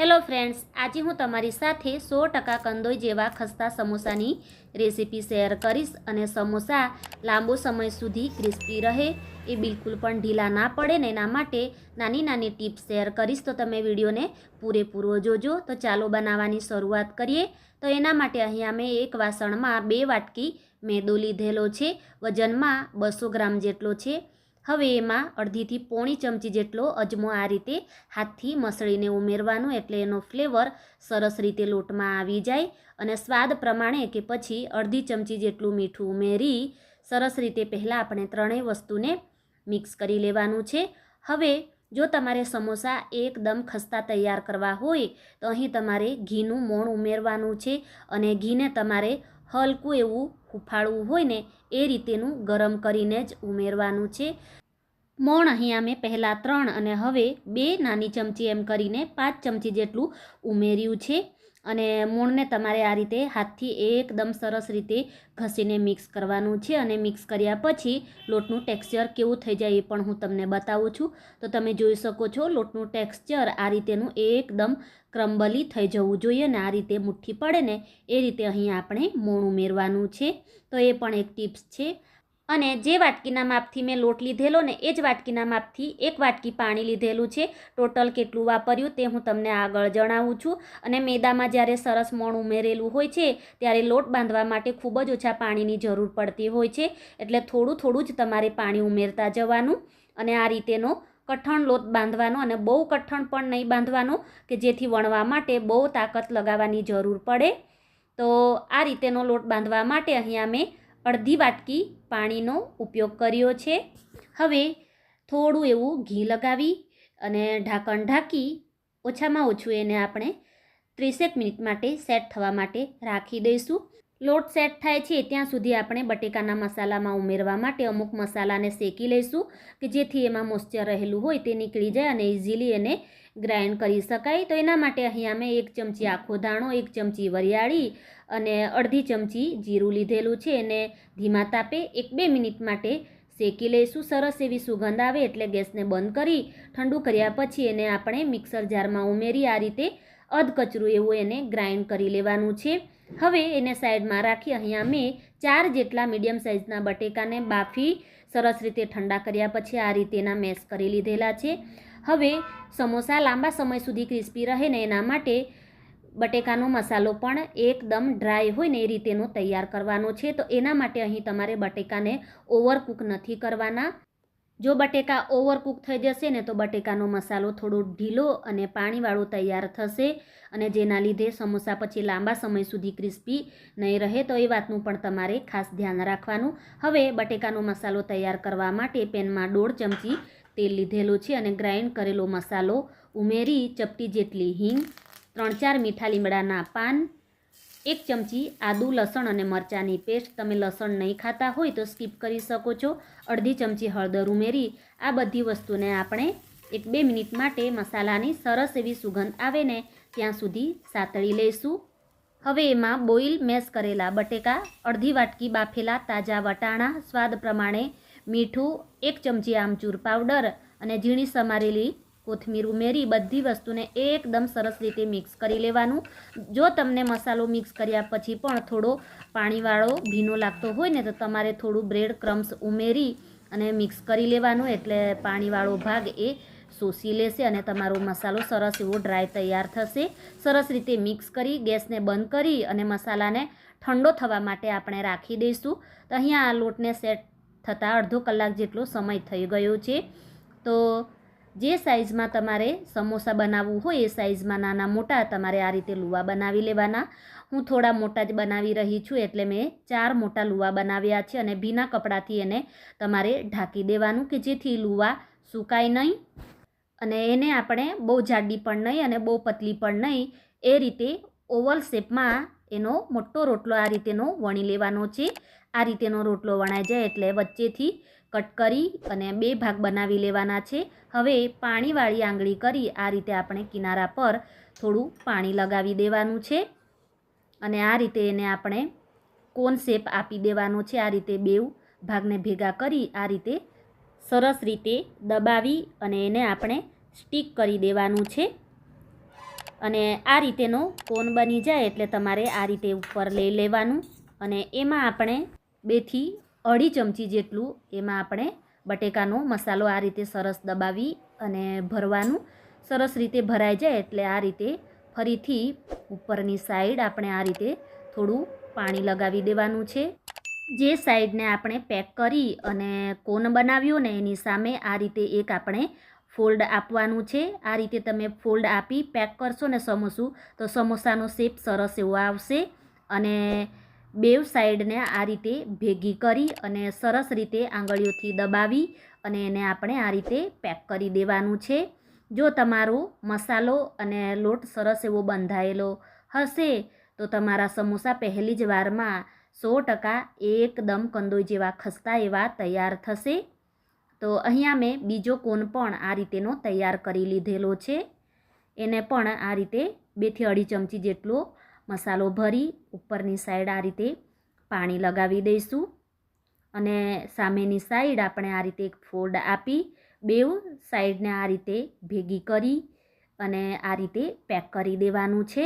Hello friends, આજે હું તમારી સાથે સો ટકા કંદોઈ જેવા ખસ્તા સમોસાની રેસીપી શેર કરીશ અને સમોસા લાંબો સમય સુધી ક્રિસ્પી રહે એ બિલકુલ પણ ઢીલા ના પડે ને એના માટે નાની નાની ટિપ્સ શેર કરીશ. તો તમે વિડીયોને પૂરેપૂરો જોજો. તો ચાલો બનાવવાની શરૂઆત કરીએ. તો એના માટે અહીંયા મેં એક વાસણમાં બે વાટકી મેદો લીધેલો છે. વજનમાં બસો ગ્રામ જેટલો છે. હવે એમાં અડધીથી પોણી ચમચી જેટલો અજમો આ રીતે હાથથી મસળીને ઉમેરવાનું એટલે એનો ફ્લેવર સરસ રીતે લોટમાં આવી જાય અને સ્વાદ પ્રમાણે કે પછી અડધી ચમચી જેટલું મીઠું ઉમેરી સરસ રીતે પહેલાં આપણે ત્રણેય વસ્તુને મિક્સ કરી લેવાનું છે. હવે જો તમારે સમોસા એકદમ ખસ્તા તૈયાર કરવા હોય તો અહીં તમારે ઘીનું મોણ ઉમેરવાનું છે અને ઘીને તમારે હલકું એવું હુફાળવું હોય ને, એ રીતેનું ગરમ કરીને જ ઉમેરવાનું છે. મોણ અહીંયા મેં પહેલાં ત્રણ અને હવે બે નાની ચમચી એમ કરીને પાંચ ચમચી જેટલું ઉમેર્યું છે. અને મૂળને તમારે આ રીતે હાથથી એકદમ સરસ રીતે ઘસીને મિક્સ કરવાનું છે અને મિક્સ કર્યા પછી લોટનું ટેક્સચર કેવું થઈ જાય એ પણ હું તમને બતાવું છું. તો તમે જોઈ શકો છો લોટનું ટેક્સચર આ રીતેનું એકદમ ક્રમ્બલી થઈ જવું જોઈએ ને આ રીતે મુઠ્ઠી પડે ને એ રીતે અહીં આપણે મૂળ ઉમેરવાનું છે. તો એ પણ એક ટિપ્સ છે. અને જે વાટકીના માપથી મેં લોટ લીધેલો ને એ જ વાટકીના માપથી એક વાટકી પાણી લીધેલું છે. ટોટલ કેટલું વાપર્યું તે હું તમને આગળ જણાવું છું. અને મેદામાં જ્યારે સરસ મોણ ઉમેરેલું હોય છે, ત્યારે લોટ બાંધવા માટે ખૂબ જ ઓછા પાણીની જરૂર પડતી હોય છે. એટલે થોડું થોડું જ તમારે પાણી ઉમેરતા જવાનું અને આ રીતેનો કઠણ લોટ બાંધવાનો અને બહુ કઠણ પણ નહીં બાંધવાનો કે જેથી વણવા માટે બહુ તાકાત લગાવવાની જરૂર પડે. તો આ રીતેનો લોટ બાંધવા માટે અહીંયા મેં અડધી વાટકી પાણીનો ઉપયોગ કર્યો છે. હવે થોડું એવું ઘી લગાવી અને ઢાંકણ ઢાંકી ઓછામાં ઓછું એને આપણે ત્રીસેક મિનિટ માટે સેટ થવા માટે રાખી દઈશું. લોટ સેટ થાય છે ત્યાં સુધી આપણે બટેકાના મસાલામાં ઉમેરવા માટે અમુક મસાલાને શેકી લઈશું કે જેથી એમાં મોઇસ્ચર રહેલું હોય તે નીકળી જાય અને ઇઝીલી એને ગ્રાઇન્ડ કરી શકાય. તો એના માટે અહીંયા મેં એક ચમચી આખો ધાણો, એક ચમચી વરિયાળી અને અડધી ચમચી જીરું લીધેલું છે. એને ધીમા તાપે એક બે મિનિટ માટે શેકી લઈશું. સરસ એવી સુગંધ આવે એટલે ગેસને બંધ કરી ઠંડુ કર્યા પછી એને આપણે મિક્સર જારમાં ઉમેરી આ રીતે અધકચરું એવું એને ગ્રાઇન્ડ કરી લેવાનું છે. હવે એને સાઈડમાં રાખી અહીંયા મેં ચાર જેટલા મીડિયમ સાઇઝના બટેકાને બાફી સરસ રીતે ઠંડા કર્યા પછી આ રીતેના મેશ કરી લીધેલા છે. હવે સમોસા લાંબા સમય સુધી ક્રિસ્પી રહે ને એના માટે બટેકાનો મસાલો પણ એકદમ ડ્રાય હોય ને એ રીતેનો તૈયાર કરવાનો છે. તો એના માટે અહીં તમારે બટેકાને ઓવરકૂક નથી કરવાના. જો બટેકા ઓવરકૂક થઈ જશે ને તો બટેકાનો મસાલો થોડો ઢીલો અને પાણીવાળો તૈયાર થશે અને જેના લીધે સમોસા પછી લાંબા સમય સુધી ક્રિસ્પી નહીં રહે તો એ વાતનું પણ તમારે ખાસ ધ્યાન રાખવાનું. હવે બટેકાનો મસાલો તૈયાર કરવા માટે પેનમાં દોઢ ચમચી તેલ લીધેલું છે અને ગ્રાઇન્ડ કરેલો મસાલો ઉમેરી ચપટી જેટલી હિંગ ત્રણ ચાર મીઠા લીમડાના પાન, એક ચમચી આદુ, લસણ અને મરચાંની પેસ્ટ. તમે લસણ નહીં ખાતા હોય તો સ્કીપ કરી શકો છો. અડધી ચમચી હળદર ઉમેરી. આ બધી વસ્તુને આપણે એક બે મિનિટ માટે મસાલાની સરસ એવી સુગંધ આવે ને ત્યાં સુધી સાતળી લઈશું. હવે એમાં બોઇલ મેશ કરેલા બટેકા, અડધી વાટકી બાફેલા તાજા વટાણા, સ્વાદ પ્રમાણે મીઠું, એક ચમચી આમચૂર પાવડર અને ઝીણી સમારેલી કોથમીર ઉમેરી બધી વસ્તુને એકદમ સરસ રીતે મિક્સ કરી લેવાનું. જો તમને મસાલો મિક્સ કર્યા પછી પણ થોડો પાણીવાળો ભીનો લાગતો હોય ને તો તમારે થોડું બ્રેડ ક્રમ્સ ઉમેરી અને મિક્સ કરી લેવાનું. એટલે પાણીવાળો ભાગ એ શોષી લેશે અને તમારો મસાલો સરસ એવો ડ્રાય તૈયાર થશે. સરસ રીતે મિક્સ કરી, ગેસને બંધ કરી અને મસાલાને ઠંડો થવા માટે આપણે રાખી દઈશું. તો અહીંયા આ લોટને સેટ થતાં અડધો કલાક જેટલો સમય થઈ ગયો છે. તો જે સાઇઝમાં તમારે સમોસા બનાવવું હોય એ સાઇઝમાં નાના મોટા તમારે આ રીતે લુવા બનાવી લેવાના. હું થોડા મોટા જ બનાવી રહી છું એટલે મેં ચાર મોટા લુવા બનાવ્યા છે અને ભીના કપડાથી એને તમારે ઢાંકી દેવાનું કે જેથી લુવા સુકાય નહીં. અને એને આપણે બહુ જાડી પણ નહીં અને બહુ પતલી પણ નહીં. એ રીતે ઓવલ શેપમાં એનો મોટો રોટલો આ રીતેનો વણી લેવાનો છે. આ રીતેનો રોટલો વણાઈ જાય એટલે વચ્ચેથી કટ કરી અને બે ભાગ બનાવી લેવાના છે. હવે પાણીવાળી આંગળી કરી આ રીતે આપણે કિનારા પર થોડું પાણી લગાવી દેવાનું છે. અને આ રીતે એને આપણે કોન શેપ આપી દેવાનો છે. આ રીતે બેઉ ભાગને ભેગા કરી આ રીતે સરસ રીતે દબાવી અને એને આપણે સ્ટીક કરી દેવાનું છે. અને આ રીતેનો કોન બની જાય એટલે તમારે આ રીતે ઉપર લઈ લેવાનું અને એમાં આપણે બેથી અઢી ચમચી જેટલું એમાં આપણે બટેકાનો મસાલો આ રીતે સરસ દબાવી અને ભરવાનું. સરસ રીતે ભરાઈ જાય એટલે આ રીતે ફરીથી ઉપરની સાઈડ આપણે આ રીતે થોડું પાણી લગાવી દેવાનું છે. જે સાઈડને આપણે પેક કરી અને કોન બનાવ્યો ને એની સામે આ રીતે એક આપણે ફોલ્ડ આપવાનું છે. આ રીતે તમે ફોલ્ડ આપી પેક કરશો ને સમોસું, તો સમોસાનો શેપ સરસ એવો આવશે અને બેવ સાઈડને આ રીતે ભેગી કરી અને સરસ રીતે આંગળીઓથી દબાવી અને એને આપણે આ રીતે પેક કરી દેવાનું છે. જો તમારો મસાલો અને લોટ સરસ એવો બંધાયેલો હશે, તો તમારા સમોસા પહેલી જ વારમાં સો ટકા એકદમ કંદોઈ જેવા ખસ્તા એવા તૈયાર થશે. તો અહીંયા મેં બીજો કોન પણ આ રીતેનો તૈયાર કરી લીધેલો છે. એને પણ આ રીતે બેથી અઢી ચમચી જેટલો મસાલો ભરી ઉપરની સાઈડ આ રીતે પાણી લગાવી દઈશું. અને સામેની સાઈડ આપણે આ રીતે એક ફોલ્ડ આપી બેઉ સાઈડને આ રીતે ભેગી કરી અને આ રીતે પેક કરી દેવાનું છે.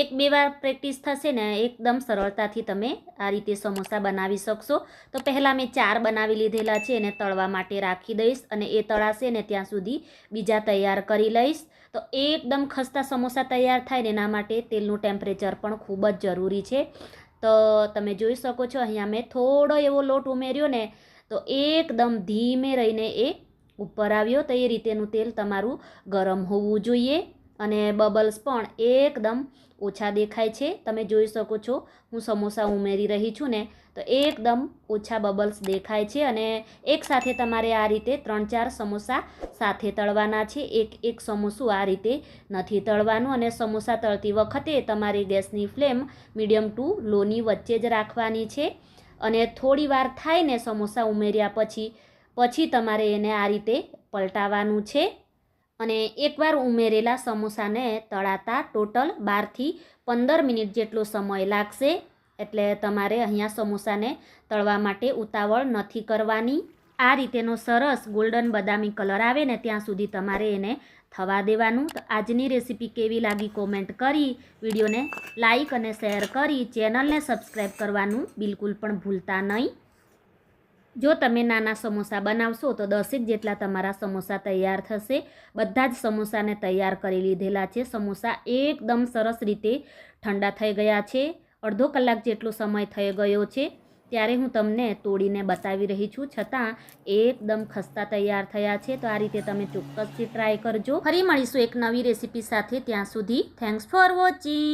એક બે વાર પ્રેક્ટિસ થશે ને એકદમ સરળતાથી તમે આ રીતે સમોસા બનાવી શકશો. તો પહેલાં મેં ચાર બનાવી લીધેલા છે, એને તળવા માટે રાખી દઈશ અને એ તળાશે ને ત્યાં સુધી બીજા તૈયાર કરી લઈશ. તો એકદમ ખસ્તા સમોસા તૈયાર થાય ને એના માટે તેલનું ટેમ્પરેચર પણ ખૂબ જ જરૂરી છે. તો તમે જોઈ શકો છો, અહીંયા મેં થોડો એવો લોટ ઉમેર્યો ને, તો એકદમ ધીમે રહીને એ ઉપર આવ્યો. તો એ રીતેનું તેલ તમારું ગરમ હોવું જોઈએ. અને બબલ્સ પણ એકદમ ઓછા દેખાય છે. તમે જોઈ શકો છો, હું સમોસા ઉમેરી રહી છું ને, તો એકદમ ઓછા બબલ્સ દેખાય છે અને એકસાથે તમારે આ રીતે ત્રણ ચાર સમોસા સાથે તળવાના છે. એક એક સમોસું આ રીતે નથી તળવાનું અને સમોસા તળતી વખતે તમારી ગેસની ફ્લેમ મીડિયમ ટુ લોની વચ્ચે જ રાખવાની છે અને થોડી વાર થાય ને સમોસા ઉમેર્યા પછી પછી તમારે એને આ રીતે પલટાવવાનું છે. અને એકવાર ઉમેરેલા સમોસાને તળાતા ટોટલ બારથી પંદર મિનિટ જેટલો સમય લાગશે. એટલે તમારે અહીંયા સમોસાને તળવા માટે ઉતાવળ નથી કરવાની. આ રીતેનો સરસ ગોલ્ડન બદામી કલર આવે ને ત્યાં સુધી તમારે એને થવા દેવાનું. તો આજની રેસીપી કેવી લાગી કોમેન્ટ કરી, વિડીયોને લાઈક અને શેર કરી, ચેનલને સબસ્ક્રાઈબ કરવાનું બિલકુલ પણ ભૂલતા નહીં. જો તમે નાના સમોસા બનાવશો તો દસેક જેટલા તમારા સમોસા તૈયાર થશે. બધા જ સમોસાને તૈયાર કરી લીધેલા છે. સમોસા એકદમ સરસ રીતે ઠંડા થઈ ગયા છે. અડધો કલાક જેટલો સમય થઈ ગયો છે. ત્યારે હું તમને તોડીને બતાવી રહી છું. છતાં એકદમ ખસ્તા તૈયાર થયા છે. તો આ રીતે તમે ચોક્કસથી ટ્રાય કરજો. ફરી મળીશું એક નવી રેસીપી સાથે. ત્યાં સુધી થેન્ક્સ ફોર વોચિંગ